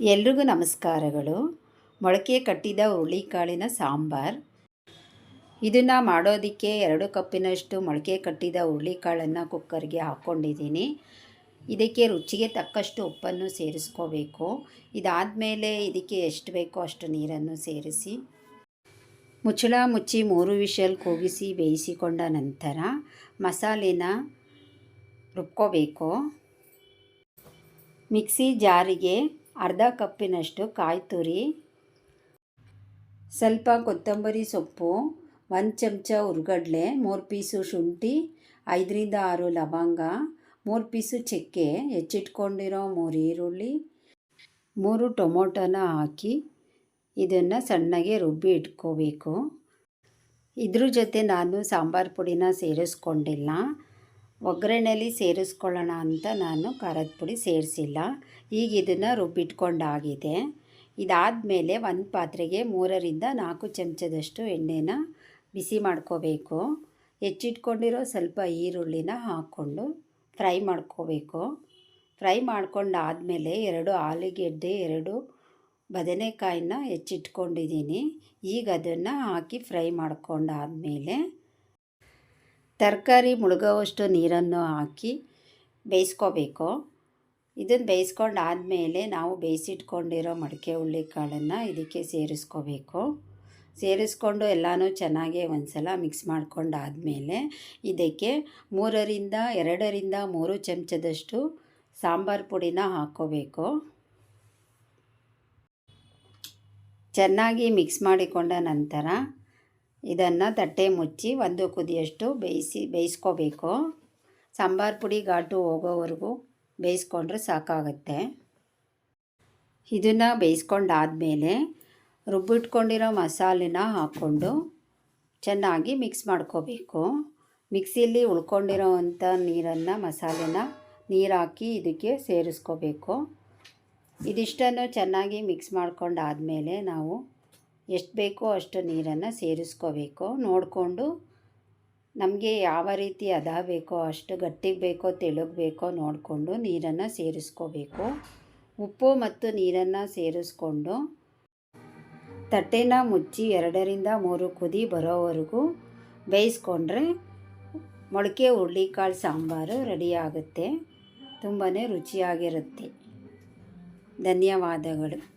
ಎಲ್ರಿಗೂ ನಮಸ್ಕಾರಗಳು. ಮೊಳಕೆ ಕಟ್ಟಿದ ಹುರುಳಿಕಾಳಿನ ಸಾಂಬಾರ್. ಇದನ್ನು ಮಾಡೋದಕ್ಕೆ ಎರಡು ಕಪ್ಪಿನಷ್ಟು ಮೊಳಕೆ ಕಟ್ಟಿದ ಹುರುಳಿಕಾಳನ್ನು ಕುಕ್ಕರ್ಗೆ ಹಾಕ್ಕೊಂಡಿದ್ದೀನಿ ಇದಕ್ಕೆ ರುಚಿಗೆ ತಕ್ಕಷ್ಟು ಉಪ್ಪನ್ನು ಸೇರಿಸ್ಕೋಬೇಕು. ಇದಾದಮೇಲೆ ಇದಕ್ಕೆ ಎಷ್ಟು ಬೇಕೋ ಅಷ್ಟು ನೀರನ್ನು ಸೇರಿಸಿ, ಮುಚ್ಚಳ ಮುಚ್ಚಿ ಮೂರು ವಿಷಲ್ ಕೂಗಿಸಿ ಬೇಯಿಸಿಕೊಂಡ ನಂತರ ಮಸಾಲೆನ ರುಬ್ಕೋಬೇಕು. ಮಿಕ್ಸಿ ಜಾರಿಗೆ ಅರ್ಧ ಕಪ್ಪಿನಷ್ಟು ಕಾಯಿ ತುರಿ, ಸ್ವಲ್ಪ ಕೊತ್ತಂಬರಿ ಸೊಪ್ಪು, ಒಂದು ಚಮಚ ಹುರ್ಗಡ್ಲೆ ಮೂರು ಪೀಸು ಶುಂಠಿ, ಐದರಿಂದ ಆರು ಲವಂಗ, ಮೂರು ಪೀಸು ಚಕ್ಕೆ, ಹೆಚ್ಚಿಟ್ಕೊಂಡಿರೋ ಮೂರು ಈರುಳ್ಳಿ, ಮೂರು ಟೊಮೊಟೊನ ಹಾಕಿ ಇದನ್ನು ಸಣ್ಣಗೆ ರುಬ್ಬಿ ಇಟ್ಕೋಬೇಕು. ಇದ್ರ ಜೊತೆ ನಾನು ಸಾಂಬಾರು ಪುಡಿನ ಸೇರಿಸ್ಕೊಂಡಿಲ್ಲ. ಒಗ್ಗರಣೆಯಲ್ಲಿ ಸೇರಿಸ್ಕೊಳ್ಳೋಣ ಅಂತ ನಾನು ಖಾರದ ಪುಡಿ ಸೇರಿಸಿಲ್ಲ. ಈಗ ಇದನ್ನು ರುಬ್ಬಿಟ್ಕೊಂಡಾಗಿದೆ. ಇದಾದಮೇಲೆ ಒಂದು ಪಾತ್ರೆಗೆ ಮೂರರಿಂದ ನಾಲ್ಕು ಚಮಚದಷ್ಟು ಎಣ್ಣೆನ ಬಿಸಿ ಮಾಡ್ಕೋಬೇಕು. ಹೆಚ್ಚಿಟ್ಕೊಂಡಿರೋ ಸ್ವಲ್ಪ ಈರುಳ್ಳಿನ ಹಾಕ್ಕೊಂಡು ಫ್ರೈ ಮಾಡ್ಕೋಬೇಕು. ಫ್ರೈ ಮಾಡ್ಕೊಂಡಾದಮೇಲೆ ಎರಡು ಆಲೂಗೆಡ್ಡೆ, ಎರಡು ಬದನೆಕಾಯಿನ ಹೆಚ್ಚಿಟ್ಕೊಂಡಿದ್ದೀನಿ. ಈಗ ಅದನ್ನು ಹಾಕಿ ಫ್ರೈ ಮಾಡ್ಕೊಂಡಾದಮೇಲೆ ತರಕಾರಿ ಮುಳುಗೋವಷ್ಟು ನೀರನ್ನು ಹಾಕಿ ಬೇಯಿಸ್ಕೋಬೇಕು. ಇದನ್ನು ಬೇಯಿಸ್ಕೊಂಡು ಆದಮೇಲೆ ನಾವು ಬೇಯಿಸಿಟ್ಕೊಂಡಿರೋ ಮಡಿಕೆ ಕಾಳನ್ನು ಇದಕ್ಕೆ ಸೇರಿಸ್ಕೋಬೇಕು. ಸೇರಿಸ್ಕೊಂಡು ಎಲ್ಲನೂ ಚೆನ್ನಾಗಿ ಒಂದು ಸಲ ಮಿಕ್ಸ್ ಮಾಡ್ಕೊಂಡಾದಮೇಲೆ ಇದಕ್ಕೆ ಮೂರರಿಂದ ಎರಡರಿಂದ ಮೂರು ಚಮಚದಷ್ಟು ಸಾಂಬಾರು ಪುಡಿನ ಹಾಕ್ಕೋಬೇಕು ಚೆನ್ನಾಗಿ ಮಿಕ್ಸ್ ಮಾಡಿಕೊಂಡ ನಂತರ ಇದನ್ನು ತಟ್ಟೆ ಮುಚ್ಚಿ ಒಂದು ಕುದಿಯಷ್ಟು ಬೇಯಿಸಿ, ಬೇಯಿಸ್ಕೋಬೇಕು. ಸಾಂಬಾರು ಪುಡಿ ಘಾಟು ಹೋಗೋವರೆಗೂ ಬೇಯಿಸ್ಕೊಂಡ್ರೆ ಸಾಕಾಗುತ್ತೆ. ಇದನ್ನು ಬೇಯಿಸ್ಕೊಂಡಾದಮೇಲೆ ರುಬ್ಬಿಟ್ಕೊಂಡಿರೋ ಮಸಾಲೆನ ಹಾಕ್ಕೊಂಡು ಚೆನ್ನಾಗಿ ಮಿಕ್ಸ್ ಮಾಡ್ಕೋಬೇಕು. ಮಿಕ್ಸಿಲಿ ಉಳ್ಕೊಂಡಿರೋ ಅಂಥ ನೀರನ್ನು, ಮಸಾಲೆನ ನೀರಾಕಿ ಇದಕ್ಕೆ ಸೇರಿಸ್ಕೋಬೇಕು. ಇದಿಷ್ಟನ್ನು ಚೆನ್ನಾಗಿ ಮಿಕ್ಸ್ ಮಾಡ್ಕೊಂಡಾದಮೇಲೆ ನಾವು ಎಷ್ಟು ಬೇಕೋ ಅಷ್ಟು ನೀರನ್ನು ಸೇರಿಸ್ಕೋಬೇಕು. ನೋಡಿಕೊಂಡು ನಮಗೆ ಯಾವ ರೀತಿ ಅದ ಬೇಕೋ, ಅಷ್ಟು ಗಟ್ಟಿಗೆ ಬೇಕೋ, ತೆಳುಗೆ ಬೇಕೋ ನೋಡಿಕೊಂಡು ನೀರನ್ನು ಸೇರಿಸ್ಕೋಬೇಕು. ಉಪ್ಪು ಮತ್ತು ನೀರನ್ನು ಸೇರಿಸ್ಕೊಂಡು ತಟ್ಟೆನ ಮುಚ್ಚಿ ಎರಡರಿಂದ ಮೂರು ಕುದಿ ಬರೋವರೆಗೂ ಬೇಯಿಸ್ಕೊಂಡ್ರೆ ಮೊಳಕೆ, ಹುರುಳಿಕಾಳು ಸಾಂಬಾರು ರೆಡಿಯಾಗುತ್ತೆ ತುಂಬಾ ರುಚಿಯಾಗಿರುತ್ತೆ. ಧನ್ಯವಾದಗಳು.